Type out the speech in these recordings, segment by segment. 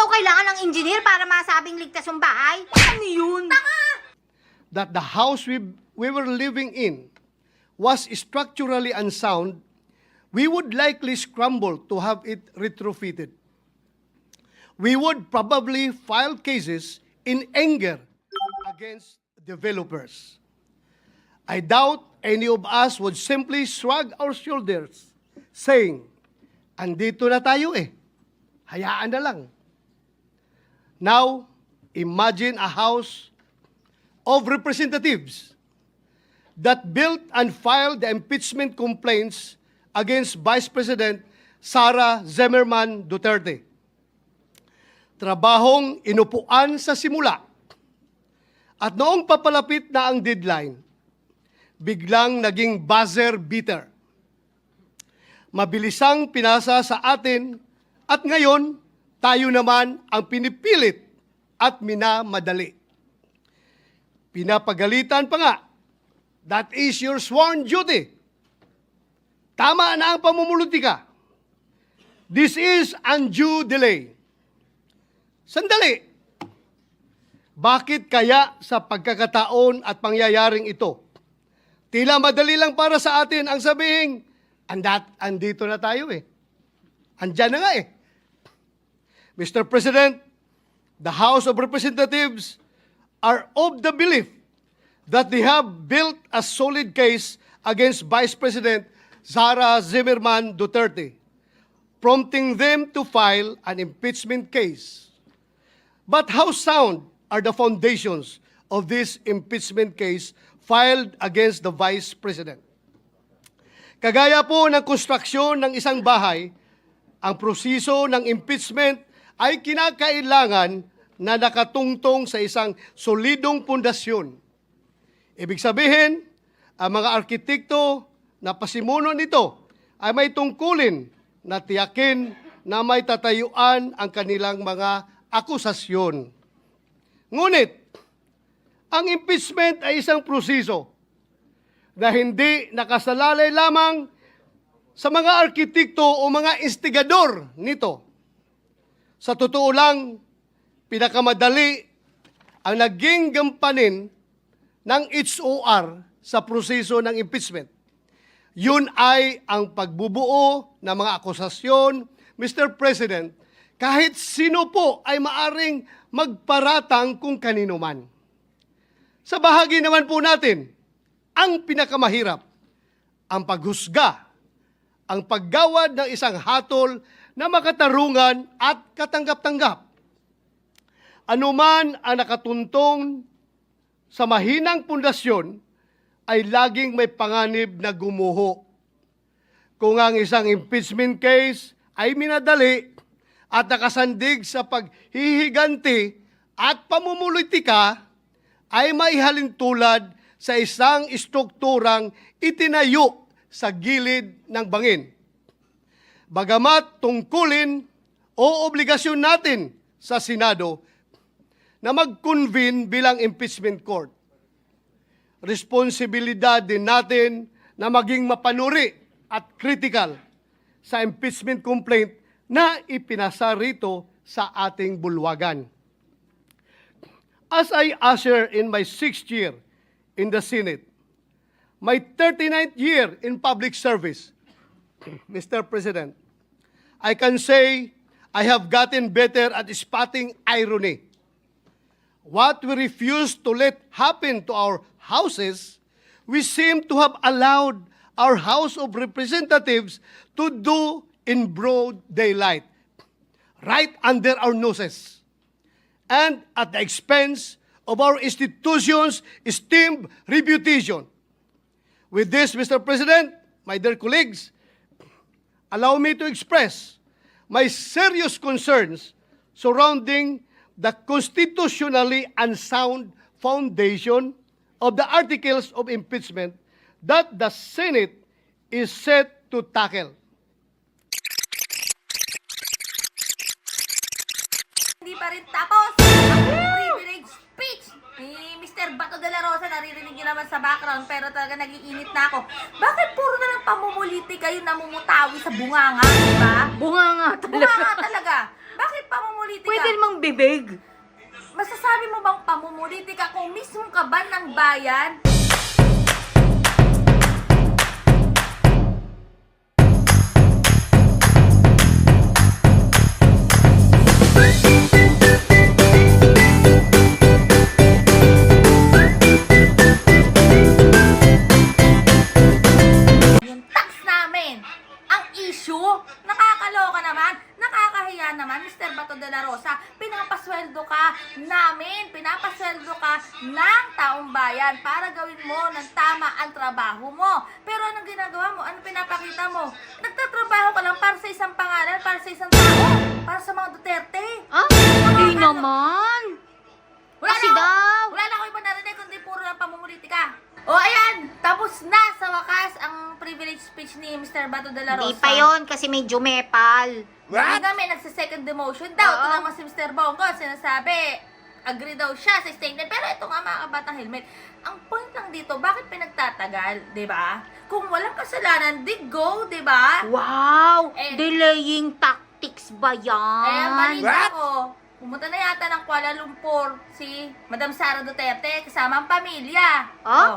daw kailangan ng engineer para masabing ligtas yung bahay? Ano yun? that the house we, we were living in was structurally unsound, we would likely scramble to have it retrofitted. We would probably file cases in anger against developers. I doubt any of us would simply shrug our shoulders, saying, andito na tayo eh, hayaan na lang. Now, imagine a house of representatives that built and filed the impeachment complaints against Vice President Sara Zimmerman Duterte. Trabahong inupuan sa simula. At noong papalapit na ang deadline, biglang naging buzzer beater. Mabilisang pinasa sa atin at ngayon tayo naman ang pinipilit at minamadali pinapagalitan pa nga. That is your sworn duty. Tama na ang pamumulutika. This is undue delay. Sandali. Bakit kaya sa pagkakataon at pangyayaring ito, tila madali lang para sa atin ang sabihin, andat, andito na tayo eh. Andyan na nga eh. Mr. President, the House of Representatives are of the belief that they have built a solid case against Vice President Sara Zimmerman Duterte, prompting them to file an impeachment case. But how sound are the foundations of this impeachment case filed against the Vice President? Kagaya po ng konstruksyon ng isang bahay, ang proseso ng impeachment ay kinakailangan na nakatungtong sa isang solidong pundasyon. Ibig sabihin, ang mga arkitekto na pasimuno nito ay may tungkulin na tiyakin na may tatayuan ang kanilang mga akusasyon. Ngunit, ang impeachment ay isang proseso na hindi nakasalalay lamang sa mga arkitekto o mga instigador nito. Sa totoo lang, pinakamadali ang naging gampanin ng HOR sa proseso ng impeachment. Yun ay ang pagbubuo ng mga akusasyon, Mr. President, kahit sino po ay maaring magparatang kung kanino man. Sa bahagi naman po natin, ang pinakamahirap, ang paghusga, ang paggawad ng isang hatol na makatarungan at katanggap-tanggap anuman ang nakatuntong sa mahinang pundasyon ay laging may panganib na gumuho. Kung ang isang impeachment case ay minadali at nakasandig sa paghihiganti at pamumulitika, ay maihalin tulad sa isang istrukturang itinayo sa gilid ng bangin. Bagamat tungkulin o obligasyon natin sa Senado na mag-convene bilang impeachment court. Responsibilidad din natin na maging mapanuri at critical sa impeachment complaint na ipinasa rito sa ating bulwagan. As I usher in my sixth year in the Senate, my 39th year in public service, Mr. President, I can say I have gotten better at spotting irony what we refuse to let happen to our houses, we seem to have allowed our House of Representatives to do in broad daylight, right under our noses, and at the expense of our institutions' esteemed reputation. With this, Mr. President, my dear colleagues, allow me to express my serious concerns surrounding the constitutionally unsound foundation of the articles of impeachment that the Senate is set to tackle. Hindi pa rin tapos ni Mr. Bato de la Rosa. Naririnig niyo naman sa background pero talaga nagiinit na ako. Bakit puro na lang pamumuliti kayo namumutawi sa bunganga, di ba? Bunga nga talaga. Bunganga talaga. Bakit pamumuliti pamumulitika. Pwede namang bibig. Masasabi mo bang pamumulitika kung mismo ka ba ng bayan? Mo? Nagtatrabaho ka lang para sa isang pangalan, para sa isang tao, para sa mga Duterte. Ah, hindi naman. Wala Kasi na, ako- daw. wala na ako iba narinig kundi puro lang pamumulitika. O ayan, tapos na sa wakas ang privilege speech ni Mr. Bato de la Rosa. Hindi pa yon kasi may jumepal. Hindi kami nagsa-second demotion daw. Ito naman si Mr. Bongo, sinasabi, agree daw siya sa statement. Pero ito nga mga kabatang helmet, ang point lang dito, bakit pinagtatagal, di ba? Kung walang kasalanan, di go, di ba? Wow! Eh. Delaying tactics ba yan? Eh, balita ko, pumunta na yata ng Kuala Lumpur si Madam Sara Duterte kasama ang pamilya. Ah? Oh.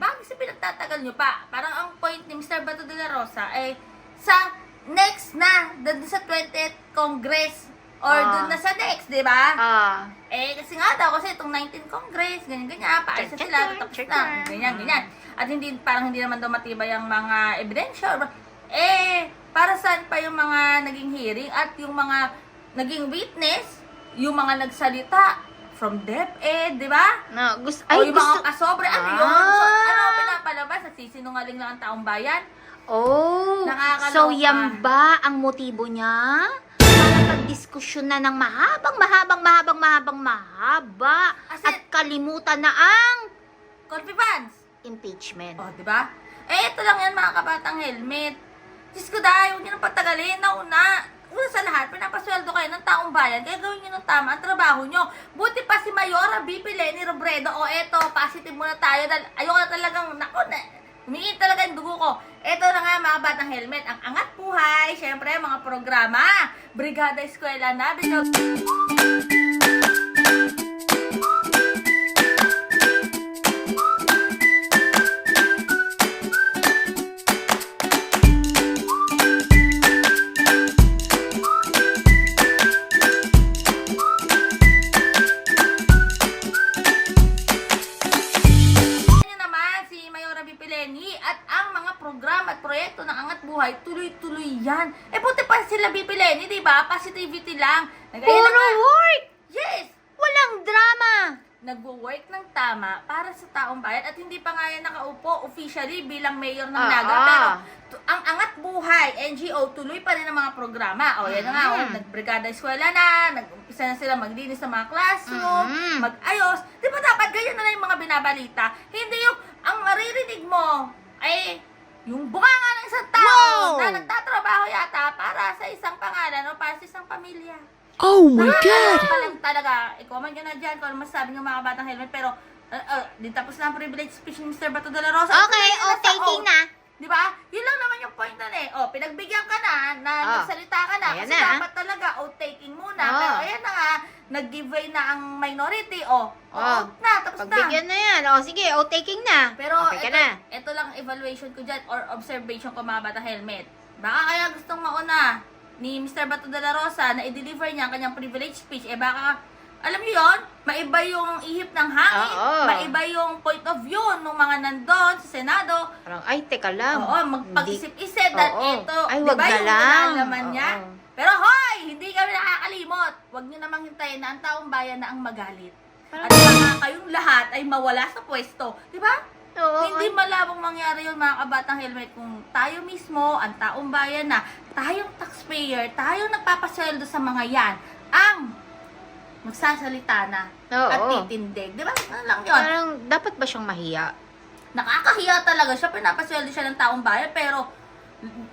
Bakit kasi pinagtatagal nyo pa? Parang ang point ni Mr. Bato de la Rosa ay sa next na, doon sa 20th Congress or Ah. doon na sa next, di ba? Ah. Eh, kasi nga daw, kasi itong 19th Congress, ganyan-ganyan, paayos na Check, sila, check, tapos check, na, ganyan-ganyan. At hindi, parang hindi naman daw matibay ang mga ebidensya. or- Eh, para saan pa yung mga naging hearing at yung mga naging witness, yung mga nagsalita from DepEd, di ba? Na, gusto, o ay, yung mga gusto, kasobre, ano Ah. yun? So, ano ang pinapalabas? Nagsisinungaling lang ang taong bayan? oh, Nakakaloka. so yan ba ang motibo niya? Para pagdiskusyon na ng mahabang, mahabang, mahabang, mahabang, mahaba. Kasi- At kalimutan na ang Confidence! impeachment. O, di ba? Eh, ito lang yan mga kabatang helmet. Diyos ko dahil, huwag nyo nang patagalin. Nauna, una sa lahat, pinapasweldo kayo ng taong bayan, kaya gawin nyo ng tama ang trabaho nyo. Buti pa si Mayora BP Lenny Robredo, o eto, positive muna tayo, dahil ayoko na talagang, naku, na, humingi talaga yung dugo ko. Eto na nga mga batang helmet, ang angat buhay, syempre mga programa, Brigada Eskwela na, Brigada... tama para sa taong bayan at hindi pa nga yan nakaupo officially bilang mayor ng Ah, Naga. ah. Pero ang Angat Buhay, NGO, tuloy pa rin ang mga programa. O, yan na nga, Mm. oh, nagbrigada eskwela na, nag-umpisa na sila maglinis sa mga classroom, Mm. mag-ayos. Di ba dapat ganyan na lang yung mga binabalita? Hindi yung, ang maririnig mo ay yung bunganga ng isang tao Wow! na nagtatrabaho yata para sa isang pangalan o para sa isang pamilya. Oh my Ah, god! pa lang talaga. I-comment nyo na dyan kung ano masasabi ng mga batang helmet. Pero, uh, uh, di tapos na ang privilege speech ni Mr. Bato de la Rosa. Okay, Ito na o yun, nasa taking oath. na. Di ba? Yun lang naman yung point nun eh. O, pinagbigyan ka na, na Ah. nagsalita ka na. Ayan kasi na. dapat talaga, o taking muna. Ah. Pero ayan na nga, nag-giveaway na ang minority. O, o Ah. out na, tapos na. Pagbigyan na yan. O, sige, o, taking na. Pero okay ka na. ito lang evaluation ko dyan or observation ko mga bata helmet. Baka kaya gustong mauna ni Mr. Bato de la Rosa na i-deliver niya ang kanyang privilege speech. Eh baka, alam niyo yon maiba yung ihip ng hangin, Oo. maiba yung point of view ng mga nandun sa Senado. Parang, ay, teka lang. Oo, magpag-isip-isip dahil Oo. ito, Ay, di wag ba na yung lang. niya? Oo. Pero hoy, hindi kami nakakalimot. Huwag niyo namang hintayin na ang taong bayan na ang magalit. At baka kayong lahat ay mawala sa pwesto. Di ba? Oo, Hindi malabong mangyari yun mga kabatang helmet kung tayo mismo, ang taong bayan na, tayong taxpayer, tayong nagpapasweldo sa mga yan, ang magsasalita na Oo. at titindig. Di ba? Ano lang yun? Parang, dapat ba siyang mahiya? Nakakahiya talaga siya, pinapasweldo siya ng taong bayan, pero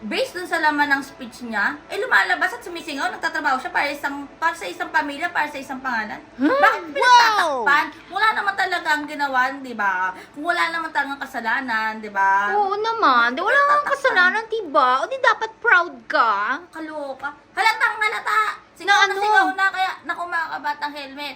based dun sa laman ng speech niya, eh lumalabas at sumisingaw, nagtatrabaho siya para isang para sa isang pamilya, para sa isang pangalan. Bakit pinagtatakpan? Wala naman talaga ang ginawan, di ba? Kung wala naman talagang kasalanan, di ba? Oo naman. Di wala kang kasalanan, diba? O di dapat proud ka. Kaloka. Halatang halata. Sigaw Na na, ano? sigaw na. Kaya, naku mga kabatang helmet.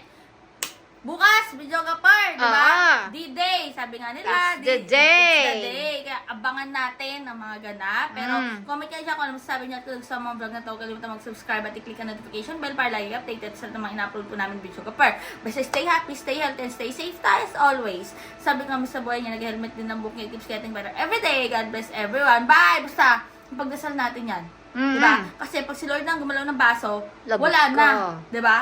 Bukas, video ka par, di ba? Ah. D-Day, sabi nga nila. It's the day. It's the day. Kaya abangan natin ang mga ganap. Pero, Mm. comment kayo siya kung ano masasabi niya to sa mga vlog na to. Kalimutan mag-subscribe at i-click ang notification bell para lagi updated sa mga ina-upload po namin video ka par. Basta stay happy, stay healthy, and stay safe tayo as always. Sabi nga sa buhay niya, nag-helmet din ng book niya. It keeps getting better every day. God bless everyone. Bye! Basta, pagdasal natin yan. Mm. Diba? Kasi pag si Lord nang gumalaw ng baso, Labas wala ka. na. Diba?